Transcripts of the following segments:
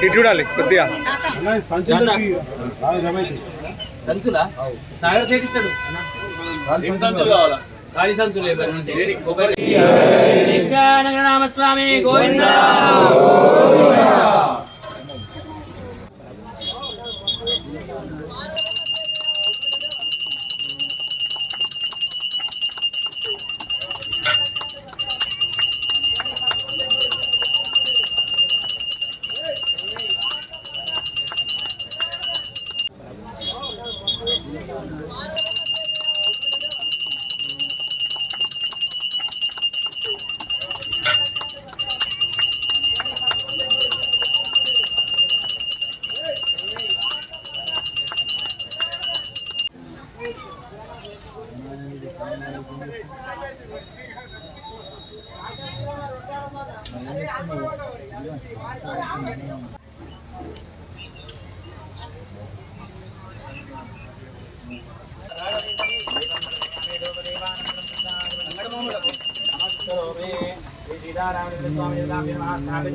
ఇటు చూడాలి కొద్దిగా. సంచులా? సాగర్ సేట్ ఇస్తాడు. ఖాళీ సంచులు सीताराम स्वामी स्थापित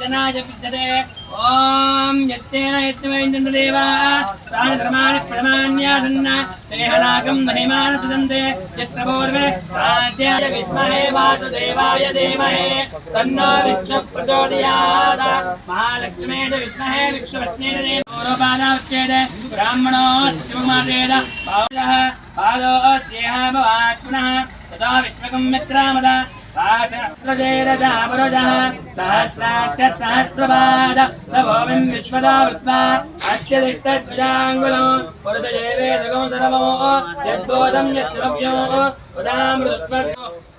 రామస్వామి గోవింద ఓం యత్తేన యత్నమైంద్రదేవా తాని ధర్మాణి ప్రమాణ్యాసన్న దేహనాగం మహిమాన సుదంతే యత్ర పూర్వే సాధ్యాయ విద్మహే వాసుదేవాయ ధీమహే తన్నో విష్ణు ప్రచోదయాత్ మహాలక్ష్మే చ విద్మహే విష్ణుపత్నే దేవోపాదాచ్చేద బ్రాహ్మణో శివమాదేద పాదో పాదో तदा विश्वकं పునః తదా విష్ణుకం మిత్రామద పాశప్రజేరజామరుజः సహస్రాక్షసహస్రపాద నభోమిం విశ్వదా వృత్వా అత్యదిష్టధ్వజాంగులం పురుషజేవేదగం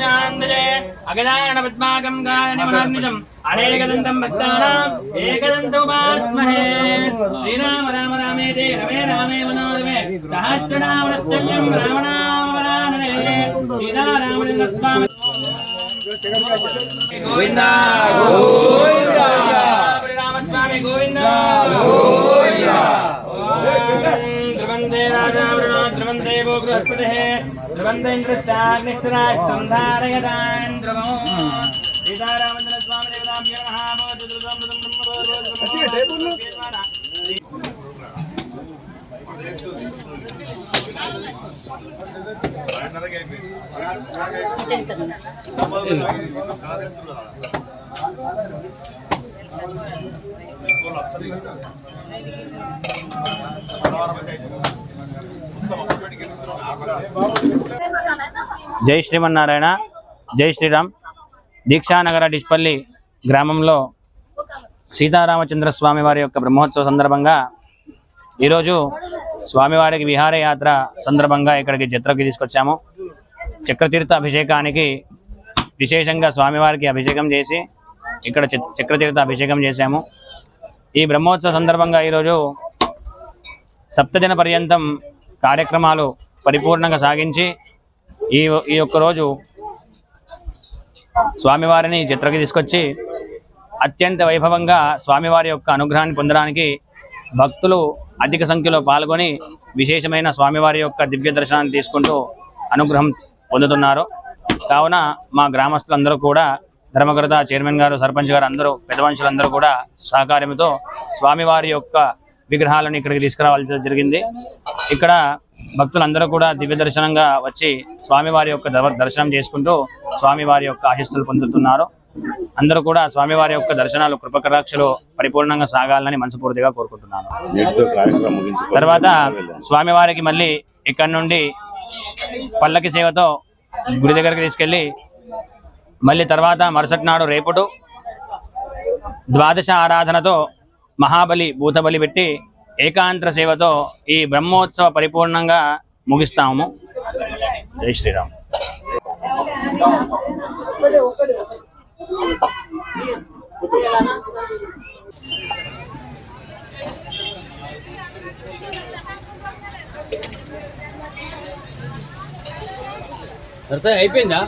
బ్రహ్మోత్సవ అగదారణ పద్మాగం గాయనమనాన్నిశం అనేకదంతం భక్తానాం ఏకదంతముపాస్మహే శ్రీరామ రామ రామేతే రమే రామే మనోరమే సహస్రనామనస్తల్యం రామనామవరాననే సీతారామచంద్ర స్వామి గోవింద గోవింద రామస్వామి గోవింద గోవింద ధ్రువందే वो बृहस्पतिः ध्रुवन्देन्द्रश्चाग्निस्तराष्टं धारयतान् ध्रुवम् सीतारामचन्द्र स्वामी देवताभ्यो नमः भवतु ध्रुवं ध्रुवं జై శ్రీమన్నారాయణ జై శ్రీరామ్. దీక్షానగర డిస్పల్లి గ్రామంలో సీతారామచంద్ర స్వామి వారి యొక్క బ్రహ్మోత్సవ సందర్భంగా ఈరోజు స్వామివారికి విహారయాత్ర సందర్భంగా ఇక్కడికి చిత్రకి తీసుకొచ్చాము. చక్రతీర్థ అభిషేకానికి విశేషంగా స్వామివారికి అభిషేకం చేసి ఇక్కడ చి- చక్రతీర్థ అభిషేకం చేశాము. ఈ బ్రహ్మోత్సవ సందర్భంగా ఈరోజు సప్తదిన పర్యంతం కార్యక్రమాలు పరిపూర్ణంగా సాగించి ఈ ఈ యొక్క రోజు స్వామివారిని చిత్రకి తీసుకొచ్చి అత్యంత వైభవంగా స్వామివారి యొక్క అనుగ్రహాన్ని పొందడానికి భక్తులు అధిక సంఖ్యలో పాల్గొని విశేషమైన స్వామివారి యొక్క దివ్య దర్శనాన్ని తీసుకుంటూ అనుగ్రహం పొందుతున్నారు. కావున మా గ్రామస్తులందరూ కూడా ధర్మకర్త చైర్మన్ గారు సర్పంచ్ గారు అందరూ పెద్ద మనుషులందరూ కూడా సహకార్యంతో స్వామివారి యొక్క విగ్రహాలను ఇక్కడికి తీసుకురావాల్సి జరిగింది. ఇక్కడ భక్తులందరూ కూడా దివ్య దర్శనంగా వచ్చి స్వామివారి యొక్క దర్శనం చేసుకుంటూ స్వామివారి యొక్క ఆశీస్సులు పొందుతున్నారు. అందరూ కూడా స్వామివారి యొక్క దర్శనాలు కృపకరాక్షలు పరిపూర్ణంగా సాగాలని మనస్ఫూర్తిగా కోరుకుంటున్నాను. తర్వాత. స్వామివారికి మళ్ళీ ఇక్కడ నుండి పల్లకి సేవతో గుడి దగ్గరికి తీసుకెళ్ళి మళ్ళీ తర్వాత మరుసటి నాడు రేపుడు ద్వాదశ ఆరాధనతో మహాబలి భూతబలి పెట్టి ఏకాంతర సేవతో ఈ బ్రహ్మోత్సవ పరిపూర్ణంగా ముగిస్తాము. జై శ్రీరామ్. అయిపోయిందా?